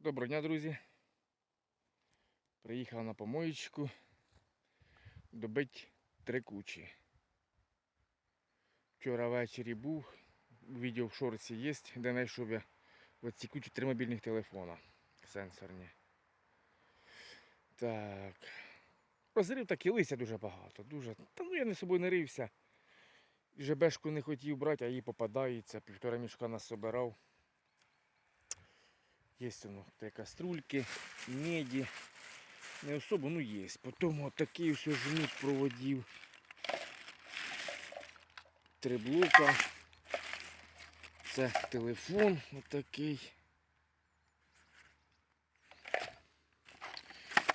Доброго дня, друзі. Приїхав на помоєчку добить три кучі. Вчора ввечері був, відео в шорці є, де знайшов я оці кучі три мобільних телефона сенсорні. Так. Розрив так і лися дуже багато. Дуже. Та ну я не собою не рився. ЖБшку не хотів брати, а їй попадається. Півтора мішка насобирав. Є воно та каструльки, меді. Не особо, ну є. Потім отакий все жмут проводів. Три блока. Це телефон отакий.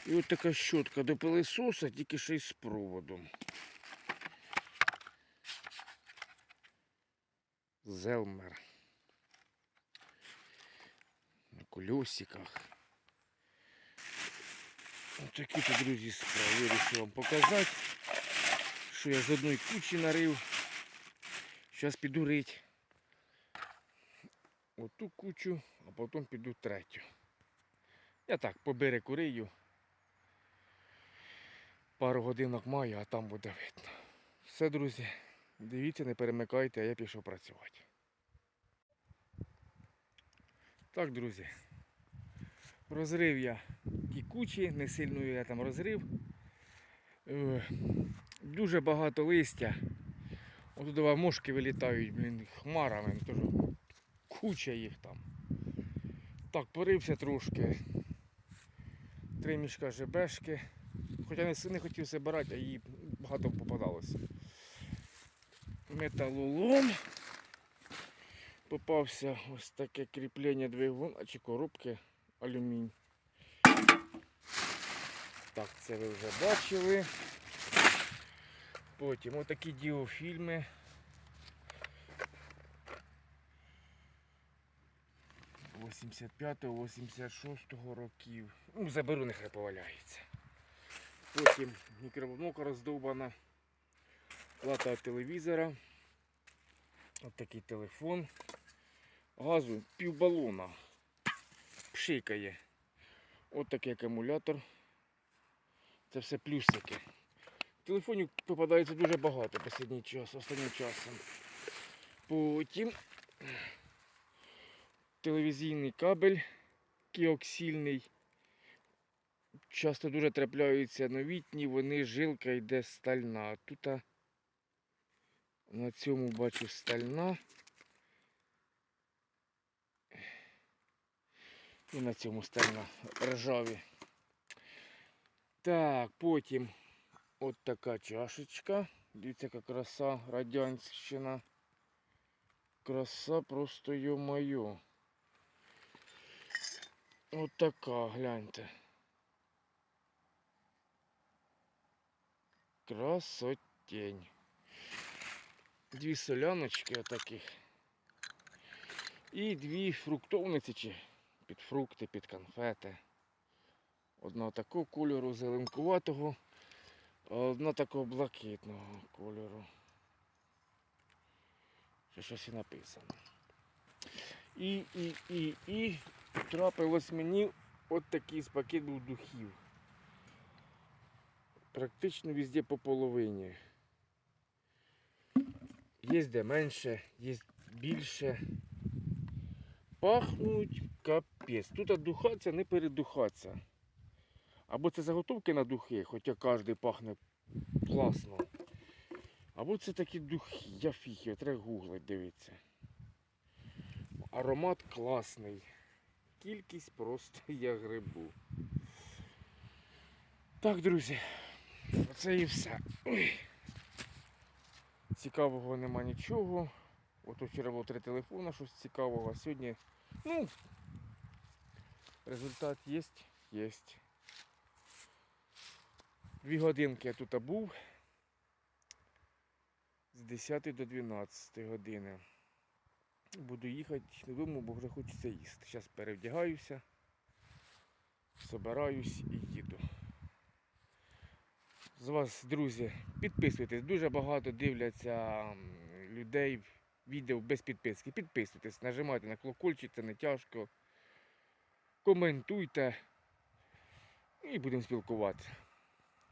І от така щотка до пилисоса, тільки ще й з проводом. Зелмер. На колесиках. Ось такі то, друзі, справи. Вирішив вам показати, що я з одної кучі нарив. Зараз піду рить оту кучу, а потім піду третю. Я так по берегу рию. Пару годинок маю, а там буде видно. Все, друзі, дивіться, не перемикайте, а я пішов працювати. Так, друзі. Розрив я ті кучі, не сильно я там розрив. Е, Дуже багато листя. От туди мошки вилітають, блін, хмарами. Тож куча їх там. Так, порився трошки. Три мішка ЖБшки. Хоча не, не хотів збирати, а їй багато попадалося. Металолом. Попався ось таке кріплення двигун, чи коробки алюмінь. Так, це ви вже бачили. Потім отакі діофільми. – 85-86 років. Ну, заберу, нехай поваляється. Потім мікроволновка роздовбана. Плата телевізора. Ось такий телефон. Газу півбалона. Пшикає. Ось такий акумулятор. Це все плюсики. Телефонів попадається дуже багато останній час, останнім часом. Потім телевізійний кабель кіоксільний. Часто дуже трапляються новітні, вони жилка йде стальна. Тут на цьому бачу стальна. І на цьому стальна ржаві. Так, потім от така чашечка. Дивіться, яка краса радянщина. Краса просто йо-моє. От така, гляньте. Красотень. Дві соляночки отаких. І дві фруктовниці чи під фрукти, під конфети. Одна такого кольору зеленкуватого, одна такого блакитного кольору. Ще щось і написано. І, і, і, і трапилось мені от такий пакет був духів. Практично везде по половині. Є де менше, є більше. Пахнуть капець. Тут духаться, не передухаться. Або це заготовки на духи, хоча кожен пахне класно. Або це такі духи, я фіг, треба гуглить, дивіться. Аромат класний. Кількість просто я грибу. Так, друзі, оце і все. Ой. Цікавого нема нічого. От вчора було три телефона, щось цікавого, а сьогодні, ну, результат є, є. Дві годинки я тут був. З 10 до 12 години. Буду їхати додому, бо вже хочеться їсти. Зараз перевдягаюся, собираюсь і їду. З вас, друзі, підписуйтесь. Дуже багато дивляться людей відео без підписки. Підписуйтесь, нажимайте на колокольчик, це не тяжко. коментуйте і будемо спілкуватися.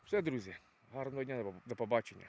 Все, друзі, гарного дня, до побачення.